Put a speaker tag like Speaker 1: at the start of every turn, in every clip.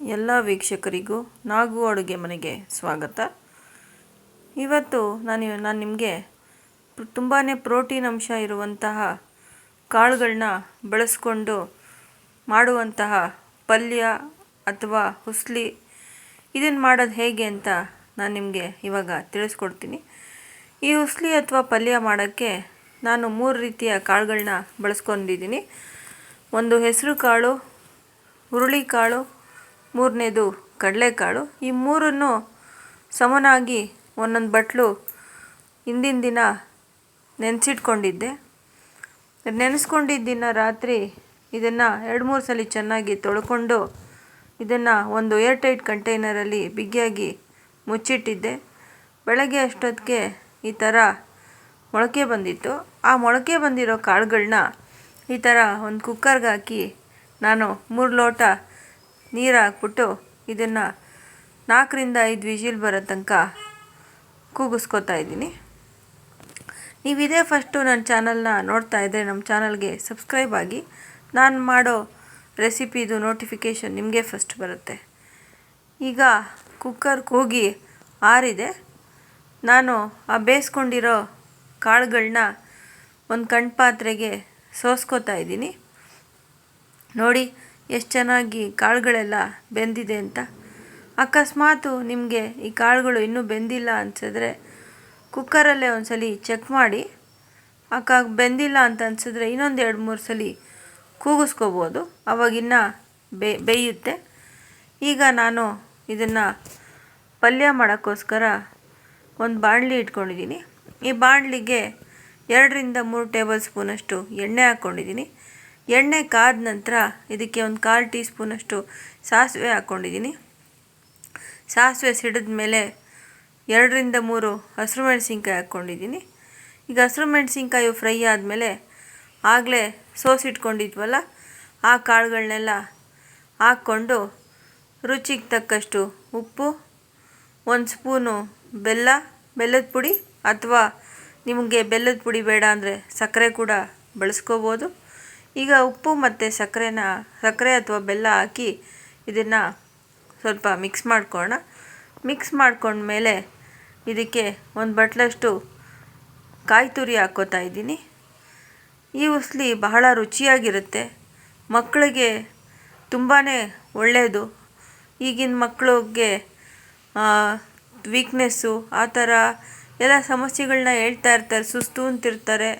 Speaker 1: ಎಲ್ಲ ವೀಕ್ಷಕರಿಗೂ ನಾಗು ಅಡುಗೆ ಮನೆಗೆ ಸ್ವಾಗತ. ಇವತ್ತು ನಾನು ನಾನು ನಿಮಗೆ ತುಂಬಾ ಪ್ರೋಟೀನ್ ಅಂಶ ಇರುವಂತಹ ಕಾಳುಗಳನ್ನ ಬಳಸ್ಕೊಂಡು ಮಾಡುವಂತಹ ಪಲ್ಯ ಅಥವಾ ಹುಸ್ಲಿ ಇದನ್ನು ಮಾಡೋದು ಹೇಗೆ ಅಂತ ನಾನು ನಿಮಗೆ ಇವಾಗ ತಿಳಿಸ್ಕೊಡ್ತೀನಿ. ಈ ಹುಸ್ಲಿ ಅಥವಾ ಪಲ್ಯ ಮಾಡೋಕ್ಕೆ ನಾನು ಮೂರು ರೀತಿಯ ಕಾಳುಗಳನ್ನ ಬಳಸ್ಕೊಂಡಿದ್ದೀನಿ. ಒಂದು ಹೆಸರು ಕಾಳು ಹುರುಳಿಕಾಳು ಮೂರನೇದು ಕಡಲೆಕಾಳು. ಈ ಮೂರನ್ನು ಸಮನಾಗಿ ಒಂದೊಂದು ಬಟ್ಲು ಹಿಂದಿನ ದಿನ ನೆನೆಸಿಟ್ಕೊಂಡಿದ್ದೆ. ನೆನೆಸ್ಕೊಂಡಿದ್ದ ದಿನ ರಾತ್ರಿ ಇದನ್ನು ಎರಡು ಮೂರು ಸಲ ಚೆನ್ನಾಗಿ ತೊಳ್ಕೊಂಡು ಇದನ್ನು ಒಂದು ಏರ್ ಟೈಟ್ ಕಂಟೈನರಲ್ಲಿ ಬಿಗಿಯಾಗಿ ಮುಚ್ಚಿಟ್ಟಿದ್ದೆ. ಬೆಳಗ್ಗೆ ಅಷ್ಟೊತ್ತಿಗೆ ಈ ಥರ ಮೊಳಕೆ ಬಂದಿತ್ತು. ಆ ಮೊಳಕೆ ಬಂದಿರೋ ಕಾಳುಗಳನ್ನ ಈ ಥರ ಒಂದು ಕುಕ್ಕರ್ಗೆ ಹಾಕಿ ನಾನು ಮೂರು ಲೋಟ ನೀರು ಹಾಕ್ಬಿಟ್ಟು ಇದನ್ನು ನಾಲ್ಕರಿಂದ ಐದು ವಿಜಿಲ್ ಬರೋ ತನಕ ಕೂಗಿಸ್ಕೊತಾ ಇದ್ದೀನಿ. ನೀವು ಇದೇ ಫಸ್ಟು ನನ್ನ ಚಾನಲ್ನ ನೋಡ್ತಾ ಇದ್ದರೆ ನಮ್ಮ ಚಾನಲ್ಗೆ ಸಬ್ಸ್ಕ್ರೈಬ್ ಆಗಿ. ನಾನು ಮಾಡೋ ರೆಸಿಪಿದು ನೋಟಿಫಿಕೇಷನ್ ನಿಮಗೆ ಫಸ್ಟ್ ಬರುತ್ತೆ. ಈಗ ಕುಕ್ಕರ್ ಕೂಗಿ ಆರಿದೆ. ನಾನು ಆ ಬೇಯಿಸ್ಕೊಂಡಿರೋ ಕಾಳುಗಳನ್ನ ಒಂದು ಕಣ್ ಪಾತ್ರೆಗೆ ಸೋಸ್ಕೋತಾ ಇದ್ದೀನಿ. ನೋಡಿ ಎಷ್ಟು ಚೆನ್ನಾಗಿ ಕಾಳುಗಳೆಲ್ಲ ಬೆಂದಿದೆ ಅಂತ. ಅಕಸ್ಮಾತು ನಿಮಗೆ ಈ ಕಾಳುಗಳು ಇನ್ನೂ ಬೆಂದಿಲ್ಲ ಅನಿಸಿದ್ರೆ ಕುಕ್ಕರಲ್ಲೇ ಒಂದು ಸಲ ಚೆಕ್ ಮಾಡಿ. ಅಕ್ಕ ಬೆಂದಿಲ್ಲ ಅಂತ ಅನಿಸಿದ್ರೆ ಇನ್ನೊಂದು ಎರಡು ಮೂರು ಸಲ ಕೂಗಿಸ್ಕೋಬೋದು. ಅವಾಗಿನ್ನ ಬೇಯುತ್ತೆ. ಈಗ ನಾನು ಇದನ್ನು ಪಲ್ಯ ಮಾಡೋಕ್ಕೋಸ್ಕರ ಒಂದು ಬಾಣಲಿ ಇಟ್ಕೊಂಡಿದ್ದೀನಿ. ಈ ಬಾಣಲಿಗೆ ಎರಡರಿಂದ ಮೂರು ಟೇಬಲ್ ಸ್ಪೂನಷ್ಟು ಎಣ್ಣೆ ಹಾಕ್ಕೊಂಡಿದ್ದೀನಿ ಎಣ್ಣೆ ಕಾದ ನಂತರ ಇದಕ್ಕೆ ಒಂದು ಕಾಲು ಟೀ ಸ್ಪೂನಷ್ಟು ಸಾಸಿವೆ ಹಾಕ್ಕೊಂಡಿದ್ದೀನಿ. ಸಾಸಿವೆ ಸಿಡಿದ ಮೇಲೆ ಎರಡರಿಂದ ಮೂರು ಹಸಿರು ಮೆಣಸಿನ್ಕಾಯಿ ಹಾಕ್ಕೊಂಡಿದ್ದೀನಿ. ಈಗ ಹಸಿರು ಮೆಣಸಿನ್ಕಾಯಿ ಫ್ರೈ ಆದಮೇಲೆ ಆಗಲೇ ಸೋಸಿಟ್ಕೊಂಡಿದ್ವಲ್ಲ ಆ ಕಾಳುಗಳನ್ನೆಲ್ಲ ಹಾಕ್ಕೊಂಡು ರುಚಿಗೆ ತಕ್ಕಷ್ಟು ಉಪ್ಪು, ಒಂದು ಸ್ಪೂನು ಬೆಲ್ಲ, ಬೆಲ್ಲದ ಪುಡಿ ಅಥವಾ ನಿಮಗೆ ಬೆಲ್ಲದ ಪುಡಿ ಬೇಡ ಅಂದರೆ ಸಕ್ಕರೆ ಕೂಡ ಬಳಸ್ಕೋಬೋದು. ಈಗ ಉಪ್ಪು ಮತ್ತು ಸಕ್ಕರೆನ, ಸಕ್ಕರೆ ಅಥವಾ ಬೆಲ್ಲ ಹಾಕಿ ಇದನ್ನು ಸ್ವಲ್ಪ ಮಿಕ್ಸ್ ಮಾಡ್ಕೊಳ್ಳೋಣ ಮಿಕ್ಸ್ ಮಾಡ್ಕೊಂಡ್ಮೇಲೆ ಇದಕ್ಕೆ ಒಂದು ಬಟ್ಲಷ್ಟು ಕಾಯಿ ತುರಿ ಹಾಕ್ಕೋತಾ ಇದ್ದೀನಿ. ಈ ಉಸ್ಲಿ ಬಹಳ ರುಚಿಯಾಗಿರುತ್ತೆ. ಮಕ್ಕಳಿಗೆ ತುಂಬಾ ಒಳ್ಳೆಯದು ಈಗಿನ ಮಕ್ಕಳಿಗೆ ವೀಕ್ನೆಸ್ಸು ಆ ಥರ ಎಲ್ಲ ಸಮಸ್ಯೆಗಳನ್ನ ಹೇಳ್ತಾ ಇರ್ತಾರೆ, ಸುಸ್ತು ಅಂತಿರ್ತಾರೆ.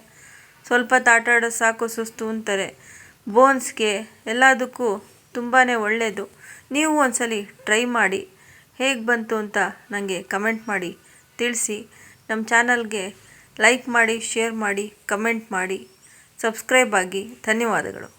Speaker 1: ಸ್ವಲ್ಪ ಆಡೋದು ಸಾಕು ಸುಸ್ತು ಅಂತಾರೆ. ಬೋನ್ಸ್ಗೆ ಎಲ್ಲದಕ್ಕೂ ತುಂಬಾ ಒಳ್ಳೆಯದು ನೀವು ಒಂದ್ಸಲಿ ಟ್ರೈ ಮಾಡಿ. ಹೇಗೆ ಬಂತು ಅಂತ ನನಗೆ ಕಮೆಂಟ್ ಮಾಡಿ, ತಿಳಿಸಿ. ನಮ್ಮ ಚಾನಲ್ಗೆ ಲೈಕ್ ಮಾಡಿ, ಶೇರ್ ಮಾಡಿ, ಕಮೆಂಟ್ ಮಾಡಿ. ಸಬ್ಸ್ಕ್ರೈಬ್ ಆಗಿ. ಧನ್ಯವಾದಗಳು.